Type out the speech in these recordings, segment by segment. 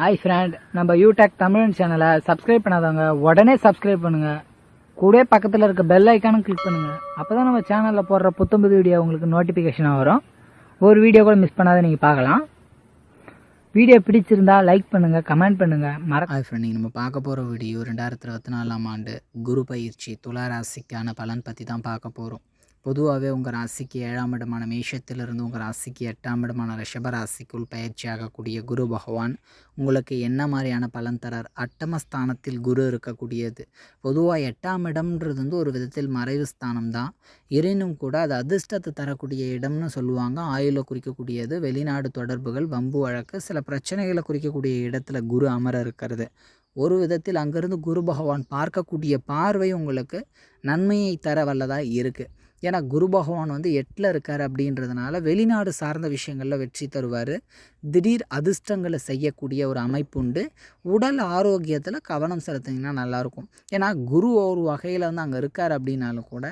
Hi friend நம்ம யூடெக் தமிழ் சேனலை subscribe பண்ணாதவங்க உடனே சப்ஸ்கிரைப் பண்ணுங்க. கூட பக்கத்தில் இருக்க பெல் ஐக்கானும் கிளிக் பண்ணுங்க. அப்பதான் நம்ம சேனலில் போடுற புத்தம்புது வீடியோ உங்களுக்கு நோட்டிஃபிகேஷனாக வரும். ஒரு வீடியோ கூட மிஸ் பண்ணாத நீங்கள் பார்க்கலாம். வீடியோ பிடிச்சிருந்தா லைக் பண்ணுங்க கமெண்ட் பண்ணுங்க. மற ஹாய் ஃப்ரெண்ட் நீங்கள் நம்ம பார்க்க போகிற வீடியோ ரெண்டாயிரத்தி இருபத்தி நாலாம் ஆண்டு குரு பயிற்சி துலா ராசிக்கான பலன் பற்றி தான் பார்க்க போகிறோம் பொதுவாகவே உங்கள் ராசிக்கு ஏழாம் இடமான மேஷத்திலிருந்து உங்கள் ராசிக்கு எட்டாம் இடமான ரிஷப ராசிக்குள் பயிற்சியாகக்கூடிய குரு பகவான் உங்களுக்கு என்ன மாதிரியான பலன் தரார்? அட்டமஸ்தானத்தில் குரு இருக்கக்கூடியது. பொதுவாக எட்டாம் இடம்ன்றது வந்து ஒரு விதத்தில் மறைவு ஸ்தானம் தான். எனினும் கூட அது அதிர்ஷ்டத்தை தரக்கூடிய இடம்னு சொல்லுவாங்க. ஆயுளை குறிக்கக்கூடியது வெளிநாடு தொடர்புகள் வம்பு வழக்கு சில பிரச்சனைகளை குறிக்கக்கூடிய இடத்துல குரு அமர இருக்கிறது. ஒரு விதத்தில் அங்கிருந்து குரு பகவான் பார்க்கக்கூடிய பார்வை உங்களுக்கு நன்மையை தர வல்லதாக இருக்குது ஏன்னா குரு பகவான் வந்து எட்டில் இருக்கார் அப்படின்றதுனால வெளிநாடு சார்ந்த விஷயங்களில் வெற்றி தருவார். திடீர் அதிர்ஷ்டங்களை செய்யக்கூடிய ஒரு அமைப்பு உண்டு. உடல் ஆரோக்கியத்தில் கவனம் செலுத்திங்கன்னா நல்லாயிருக்கும். ஏன்னா குரு ஒரு வகையில் வந்து அங்கே இருக்கார் அப்படின்னாலும் கூட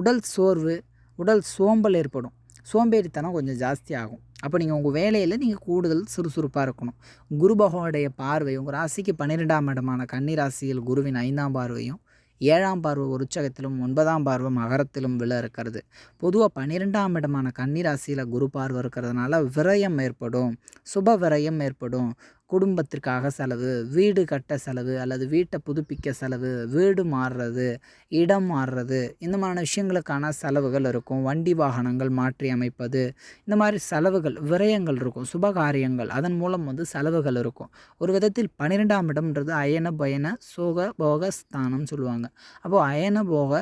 உடல் சோர்வு உடல் சோம்பல் ஏற்படும். சோம்பேறித்தனம் கொஞ்சம் ஜாஸ்தி ஆகும். அப்போ நீங்கள் உங்கள் வேலையில் நீங்கள் கூடுதல் சுறுசுறுப்பாக இருக்கணும். குரு பகவானுடைய பார்வை உங்கள் ராசிக்கு பன்னிரெண்டாம் இடமான கன்னி ராசியில் குருவின் ஐந்தாம் பார்வையும் ஏழாம் பார்வை உற்சகத்திலும் ஒன்பதாம் பார்வை மகரத்திலும் விழ இருக்கிறது. பொதுவாக பன்னிரெண்டாம் இடமான கன்னிராசியில் குரு பார்வை இருக்கிறதுனால விரயம் ஏற்படும் சுப விரயம் ஏற்படும். குடும்பத்திற்காக செலவு வீடு கட்ட செலவு அல்லது வீட்டை புதுப்பிக்க செலவு வீடு மாறுறது இடம் மாறுறது இந்த மாதிரியான விஷயங்களுக்கான செலவுகள் இருக்கும். வண்டி வாகனங்கள் மாற்றி அமைப்பது இந்த மாதிரி செலவுகள் விரயங்கள் இருக்கும். சுபகாரியங்கள் அதன் மூலம் வந்து செலவுகள் இருக்கும். ஒரு விதத்தில் பன்னிரெண்டாம் இடம்ன்றது அயன பயன சோக போக ஸ்தானம் சொல்லுவாங்க. அப்போது அயன போக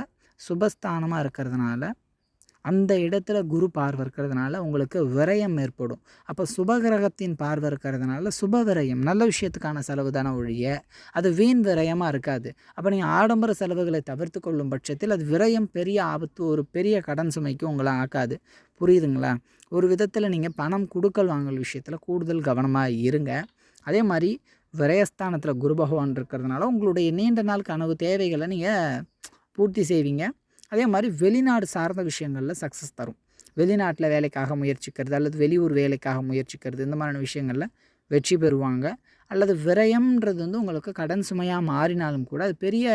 சுபஸ்தானமாக இருக்கிறதுனால அந்த இடத்துல குரு பார்வை இருக்கிறதுனால உங்களுக்கு விரயம் ஏற்படும். அப்போ சுபகிரகத்தின் பார்வை இருக்கிறதுனால சுப விரயம் நல்ல விஷயத்துக்கான செலவு தானே ஒழிய அது வீண் விரயமாக இருக்காது. அப்போ நீங்கள் ஆடம்பர செலவுகளை தவிர்த்து கொள்ளும் பட்சத்தில் அது விரயம் பெரிய ஆபத்து ஒரு பெரிய கடன் சுமைக்கு உங்களை ஆக்காது. புரியுதுங்களா? ஒரு விதத்தில் நீங்கள் பணம் கொடுக்கல் வாங்கல் விஷயத்தில் கூடுதல் கவனமாக இருங்க. அதே மாதிரி விரயஸ்தானத்தில் குரு பகவான் இருக்கிறதுனால உங்களுடைய நீண்ட நாள் கனவு தேவைகளை நீங்கள் பூர்த்தி செய்வீங்க. அதே மாதிரி வெளிநாடு சார்ந்த விஷயங்களில் சக்ஸஸ் தரும். வெளிநாட்டில் வேலைக்காக முயற்சிக்கிறது அல்லது வெளியூர் வேலைக்காக முயற்சிக்கிறது இந்த மாதிரியான விஷயங்களில் வெற்றி பெறுவாங்க. அல்லது விரயம்ன்றது வந்து உங்களுக்கு கடன் சுமையாக மாறினாலும் கூட அது பெரிய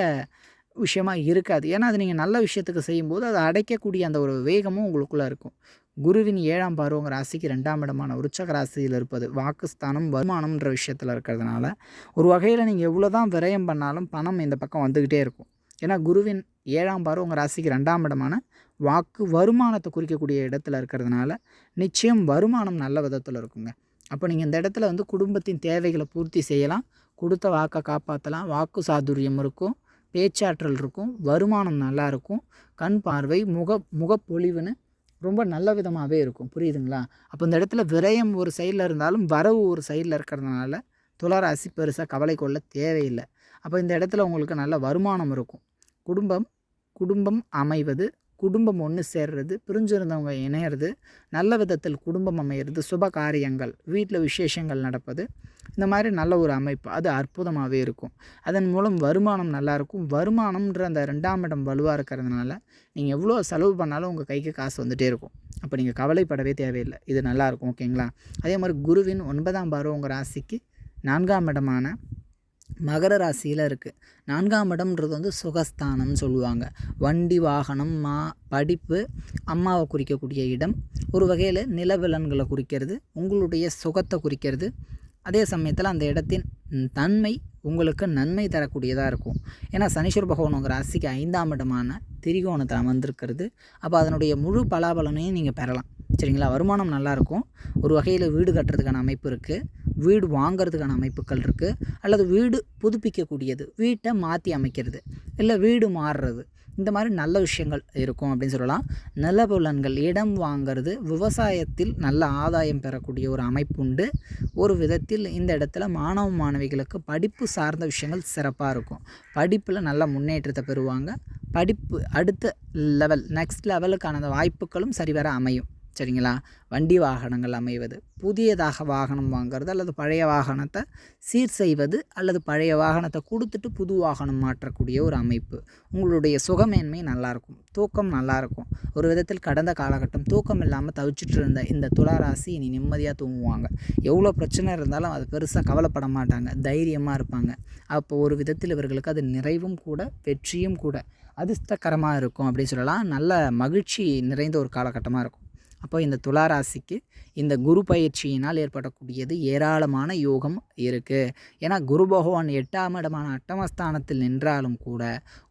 விஷயமாக இருக்காது. ஏன்னா அது நீங்கள் நல்ல விஷயத்துக்கு செய்யும்போது அதை அடைக்கக்கூடிய அந்த ஒரு வேகமும் உங்களுக்குள்ளே இருக்கும். குருவின் ஏழாம் பருவங்க ராசிக்கு ரெண்டாம் இடமான உற்சக ராசியில் இருப்பது வாக்குஸ்தானம் வருமானம்ன்ற விஷயத்தில் இருக்கிறதுனால ஒரு வகையில் நீங்கள் எவ்வளோ தான் விரயம் பண்ணாலும் பணம் இந்த பக்கம் வந்துக்கிட்டே இருக்கும். ஏன்னா குருவின் ஏழாம் பார்வை உங்கள் ராசிக்கு ரெண்டாம் இடமான வாக்கு வருமானத்தை குறிக்கக்கூடிய இடத்துல இருக்கிறதுனால நிச்சயம் வருமானம் நல்ல விதத்தில் இருக்குங்க. அப்போ நீங்கள் இந்த இடத்துல வந்து குடும்பத்தின் தேவைகளை பூர்த்தி செய்யலாம். கொடுத்த வாக்கை காப்பாற்றலாம் வாக்கு சாதுரியம் இருக்கும். பேச்சாற்றல் இருக்கும். வருமானம் நல்லா இருக்கும். கண் பார்வை முக முகப்பொழிவுன்னு ரொம்ப நல்ல விதமாகவே இருக்கும். புரியுதுங்களா? அப்போ இந்த இடத்துல விரயம் ஒரு சைடில் இருந்தாலும் வரவு ஒரு சைடில் இருக்கிறதுனால துளராசி பெருசாக கவலை கொள்ள தேவையில்லை. அப்போ இந்த இடத்துல உங்களுக்கு நல்ல வருமானம் இருக்கும். குடும்பம் குடும்பம் அமைவது குடும்பம் ஒன்று சேர்றது பிரிஞ்சிருந்தவங்க இணையிறது நல்ல விதத்தில் குடும்பம் அமையிறது சுப காரியங்கள் வீட்டில் விசேஷங்கள் நடப்பது இந்த மாதிரி நல்ல ஒரு அமைப்பு. அது அற்புதமாகவே இருக்கும். அதன் மூலம் வருமானம் நல்லாயிருக்கும் வருமானம்ன்ற அந்த ரெண்டாம் இடம் வலுவாக இருக்கிறதுனால நீங்கள் எவ்வளோ செலவு பண்ணாலும் உங்கள் கைக்கு காசு வந்துகிட்டே இருக்கும். அப்போ நீங்கள் கவலைப்படவே தேவையில்லை. இது நல்லாயிருக்கும் ஓகேங்களா அதே மாதிரி குருவின் ஒன்பதாம் பார்வை உங்கள் ராசிக்கு நான்காம் இடமான மகர ராசியில் இருக்குது நான்காம் இடம்ன்றது வந்து சுகஸ்தானம்னு சொல்லுவாங்க. வண்டி வாகனம் மா படிப்பு அம்மாவை குறிக்கக்கூடிய இடம். ஒரு வகையில் நிலவிலன்களை குறிக்கிறது உங்களுடைய சுகத்தை குறிக்கிறது. அதே சமயத்தில் அந்த இடத்தின் தன்மை உங்களுக்கு நன்மை தரக்கூடியதாக இருக்கும். ஏன்னா சனீஸ்வர பகவான் உங்கள் ராசிக்கு ஐந்தாம் இடமான திரிகோணத்தில் அமர்ந்திருக்கிறது. அப்போ அதனுடைய முழு பலாபலனையும் நீங்கள் பெறலாம். சரிங்களா? வருமானம் நல்லாயிருக்கும் ஒரு வகையில் வீடு கட்டுறதுக்கான அமைப்பு இருக்குது வீடு வாங்கிறதுக்கான அமைப்புகள் இருக்குது அல்லது வீடு புதுப்பிக்கக்கூடியது. வீட்டை மாற்றி அமைக்கிறது. இல்லை வீடு மாறுறது. இந்த மாதிரி நல்ல விஷயங்கள் இருக்கும் அப்படின்னு சொல்லலாம். நிலபுலன்கள் இடம் வாங்கிறது விவசாயத்தில் நல்ல ஆதாயம் பெறக்கூடிய ஒரு அமைப்பு உண்டு. ஒரு விதத்தில் இந்த இடத்துல மாணவ மாணவிகளுக்கு படிப்பு சார்ந்த விஷயங்கள் சிறப்பாக இருக்கும். படிப்பில் நல்ல முன்னேற்றத்தை பெறுவாங்க. படிப்பு அடுத்த லெவல் நெக்ஸ்ட் லெவலுக்கான வாய்ப்புகளும் சரிவர அமையும். சரிங்களா? வண்டி வாகனங்கள் அமைவது புதியதாக வாகனம் வாங்குறது அல்லது பழைய வாகனத்தை சீர் செய்வது அல்லது பழைய வாகனத்தை கொடுத்துட்டு புது வாகனம் மாற்றக்கூடிய ஒரு அமைப்பு. உங்களுடைய சுகமேன்மை நல்லாயிருக்கும். தூக்கம் நல்லாயிருக்கும். ஒரு விதத்தில் கடந்த காலகட்டம் தூக்கம் இல்லாமல் தவிச்சிட்டு இருந்த இந்த துளாராசி இனி நிம்மதியாக தூங்குவாங்க. எவ்வளோ பிரச்சனை இருந்தாலும் அது பெருசாக கவலைப்பட மாட்டாங்க. தைரியமாக இருப்பாங்க. அப்போ ஒரு விதத்தில் இவர்களுக்கு அது நிறைவும் கூட வெற்றியும் கூட அதிர்ஷ்டகரமாக இருக்கும் அப்படின்னு சொல்லலாம். நல்ல மகிழ்ச்சி நிறைந்த ஒரு காலகட்டமாக இருக்கும். அப்போ இந்த துளாராசிக்கு இந்த குரு பயிற்சியினால் ஏற்படக்கூடியது ஏராளமான யோகம் இருக்குது ஏன்னா குரு பகவான் எட்டாம் இடமான அட்டமஸ்தானத்தில் நின்றாலும் கூட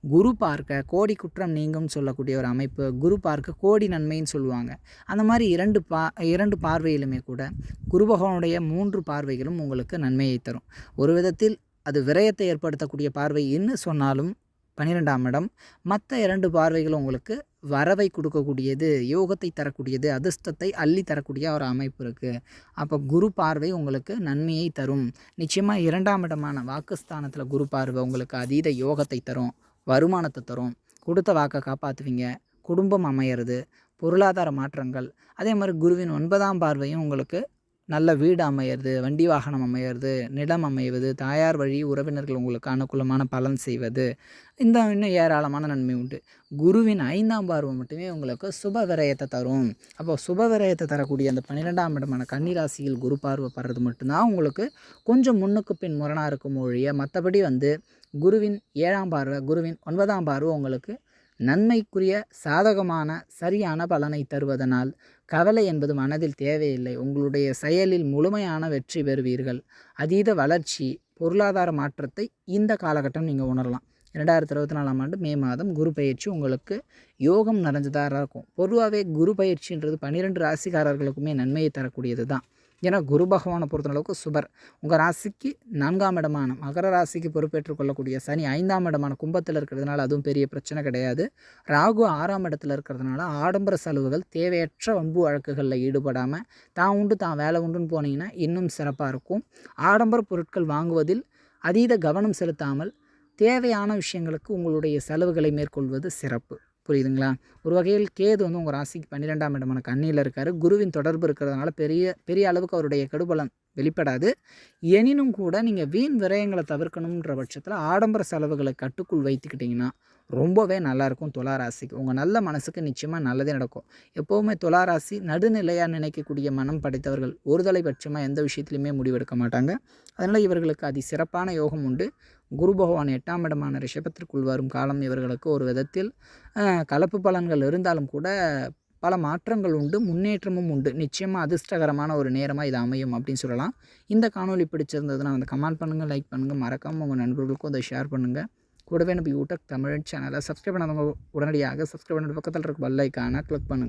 குரு பார்க்க கோடி குற்றம் நீங்கும் சொல்லக்கூடிய ஒரு அமைப்பு குரு பார்க்க கோடி நன்மைன்னு சொல்லுவாங்க. அந்த மாதிரி இரண்டு பா இரண்டு பார்வையிலுமே கூட குரு பகவானுடைய மூன்று பார்வைகளும் உங்களுக்கு நன்மையை தரும். ஒரு விதத்தில் அது விரயத்தை ஏற்படுத்தக்கூடிய பார்வை இன்னும் சொன்னாலும் பன்னிரெண்டாம் இடம் மற்ற இரண்டு பார்வைகளும் உங்களுக்கு வரவை கொடுக்கக்கூடியது யோகத்தை தரக்கூடியது அதிர்ஷ்டத்தை அள்ளி தரக்கூடிய ஒரு அமைப்பு இருக்குது அப்போ குரு பார்வை உங்களுக்கு நன்மையை தரும். நிச்சயமாக இரண்டாம் இடமான வாக்குஸ்தானத்தில் குரு பார்வை உங்களுக்கு அதீத யோகத்தை தரும் வருமானத்தை தரும். கொடுத்த வாக்கை காப்பாற்றுவீங்க குடும்பம் அமையிறது பொருளாதார மாற்றங்கள். அதே மாதிரி குருவின் ஒன்பதாம் பார்வையும் உங்களுக்கு நல்ல வீடு அமையிறது வண்டி வாகனம் அமையிறது நிலம் அமைவது தாயார் வழி உறவினர்கள் உங்களுக்கு அனுகூலமான பலன் செய்வது இந்த இன்னும் ஏராளமான நன்மை உண்டு. குருவின் ஐந்தாம் பார்வை மட்டுமே உங்களுக்கு சுப விரயத்தை தரும். அப்போ சுப விரயத்தை தரக்கூடிய அந்த பன்னிரெண்டாம் இடமான கன்னிராசியில் குரு பார்வை படுறது மட்டும்தான் உங்களுக்கு கொஞ்சம் முன்னுக்கு பின் முரணாக இருக்கும் ஒழிய மற்றபடி வந்து குருவின் ஏழாம் பார்வை குருவின் ஒன்பதாம் பார்வை உங்களுக்கு நன்மைக்குரிய சாதகமான சரியான பலனை தருவதனால் கவலை என்பது மனதில் தேவையில்லை. உங்களுடைய செயலில் முழுமையான வெற்றி பெறுவீர்கள். அதீத வளர்ச்சி பொருளாதார மாற்றத்தை இந்த காலகட்டம் நீங்கள் உணரலாம். ரெண்டாயிரத்தி இருபத்தி நாலாம் ஆண்டு மே மாதம் குரு பயிற்சி உங்களுக்கு யோகம் நிறைஞ்சதாக இருக்கும். பொதுவாகவே குரு பயிற்சின்றது பன்னிரெண்டு ராசிக்காரர்களுக்குமே நன்மையை தரக்கூடியது தான் ஏன்னா குரு பகவானை பொறுத்தளவுக்கு சுபர். உங்கள் ராசிக்கு நான்காம் இடமான மகர ராசிக்கு பொறுப்பேற்றுக் கொள்ளக்கூடிய சனி ஐந்தாம் இடமான கும்பத்தில் இருக்கிறதுனால அதுவும் பெரிய பிரச்சனை கிடையாது. ராகு ஆறாம் இடத்துல இருக்கிறதுனால ஆடம்பர செலவுகள் தேவையற்ற வம்பு வழக்குகளில் ஈடுபடாமல் தான் உண்டு தான் வேலை உண்டுன்னு போனீங்கன்னா இன்னும் சிறப்பாக இருக்கும். ஆடம்பர பொருட்கள் வாங்குவதில் அதீத கவனம் செலுத்தாமல் தேவையான விஷயங்களுக்கு உங்களுடைய செலவுகளை மேற்கொள்வது சிறப்பு. புரியுதுங்களா? ஒரு வகையில் கேது வந்து உங்கள் ராசிக்கு பன்னிரெண்டாம் இடமான கண்ணியில் இருக்கார். குருவின் தொடர்பு இருக்கிறதுனால பெரிய பெரிய அளவுக்கு அவருடைய கெடுபலம் வெளிப்படாது. எனினும் கூட நீங்கள் வீண் விரயங்களை தவிர்க்கணுன்ற பட்சத்தில் ஆடம்பர செலவுகளை கட்டுக்குள் வைத்துக்கிட்டிங்கன்னா ரொம்பவே நல்லாயிருக்கும் துளாராசிக்கு உங்கள் நல்ல மனசுக்கு நிச்சயமாக நல்லதே நடக்கும். எப்போவுமே துளாராசி நடுநிலையாக நினைக்கக்கூடிய மனம் படைத்தவர்கள் ஒருதலை பட்சமாக எந்த விஷயத்துலையுமே முடிவெடுக்க மாட்டாங்க. அதனால் இவர்களுக்கு அதி சிறப்பான யோகம் உண்டு. குரு பகவான் எட்டாம் இடமான ரிஷபத்திற்குள் வரும் காலம் இவர்களுக்கு ஒரு விதத்தில் கலப்பு பலன்கள் இருந்தாலும் கூட பல மாற்றங்கள் உண்டு முன்னேற்றமும் உண்டு. நிச்சயமாக அதிர்ஷ்டகரமான ஒரு நேரமாக இது அமையும் அப்படின்னு சொல்லலாம். இந்த காணொளி பிடிச்சிருந்ததுன்னா அந்த கமெண்ட் பண்ணுங்கள் லைக் பண்ணுங்கள் மறக்காமல் உங்கள் நண்பர்களுக்கும் அதை ஷேர் பண்ணுங்கள் கூடவே நம்ம யூடியூப் தமிழ் சேனலை சப்ஸ்கிரைப் பண்ணாதவங்க உடனடியாக சப்ஸ்கிரைப் பண்ணுற பக்கத்தில் இருக்க பல்லைக்கான கிளிக் பண்ணுங்கள்